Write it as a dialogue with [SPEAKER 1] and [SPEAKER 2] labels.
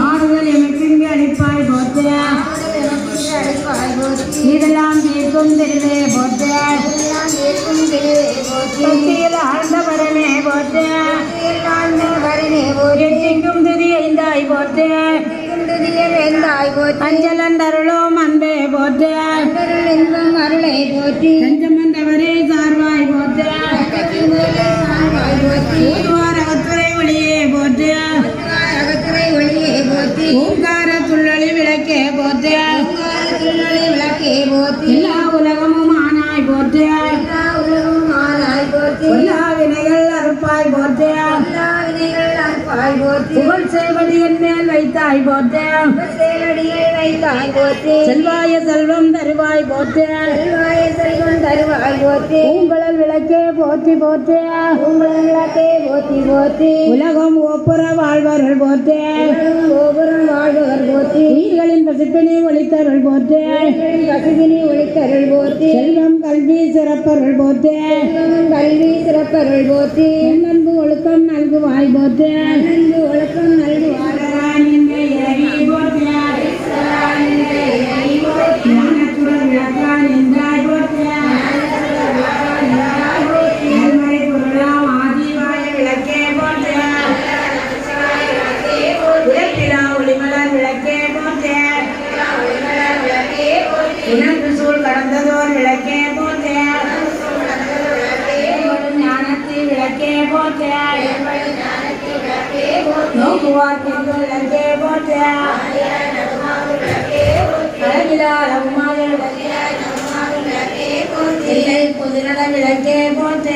[SPEAKER 1] ஆறுதல் எமக்கெங்கு அளிப்பாய்
[SPEAKER 2] போத்தே. இதெல்லாம்
[SPEAKER 1] தீர்க்கும் தெரிவே போத்தே. பக்தியில்
[SPEAKER 2] ஆழ்ந்த வரமே போத்தே.
[SPEAKER 1] எங்கெங்கும் துதி ஐந்தாய்
[SPEAKER 2] போத்தே. அஞ்சலன் அருளோம் அன்பே
[SPEAKER 1] போத்தே. அருளை போற்றி. நஞ்சமன் விளக்கே போற்று.
[SPEAKER 2] விளக்கே போற்றி
[SPEAKER 1] எல்லா உலகமும் ஆனாய் போற்று.
[SPEAKER 2] எல்லா உலகமும் ஆனாய் போற்றி
[SPEAKER 1] எல்லா வினைகள் அறுப்பாய் போற்று.
[SPEAKER 2] எல்லா வினைகள் அற்பாய் போற்றி
[SPEAKER 1] புகழ் என் மேல் வைத்தாய் போற்று.
[SPEAKER 2] வைத்தாய்
[SPEAKER 1] செல்வாய செல்வம் தருவாய் போற்று.
[SPEAKER 2] செல்வாய செல்வம் தருவாய்
[SPEAKER 1] விளக்கே போற்றி போற்று.
[SPEAKER 2] உங்கள் விளக்கே போற்றி போற்றி
[SPEAKER 1] உலகம் ஒப்புற வாழ்வர்கள் போற்று
[SPEAKER 2] கோபுரம் வாழ்வர்கள் போற்றி.
[SPEAKER 1] உயிர்களின் பசிப்பினை ஒளித்தருள் போற்று
[SPEAKER 2] கசுகினி ஒளித்தருள் போற்றி.
[SPEAKER 1] செல்வம் கல்வி சிறப்பருள் போற்று.
[SPEAKER 2] செல்வம் கல்வி சிறப்பருள் போற்றி.
[SPEAKER 1] அன்பு ஒழுக்கம் நல்குவாய் போற்று.
[SPEAKER 2] அன்பு ஒழுக்கம் நல்குவார்
[SPEAKER 1] ஞானத்துடன் வாக்கிற்கு நஞ்சே போற்ற அழகிலார் அம்மாவின் இல்லை புதிரட விளக்கே போற்ற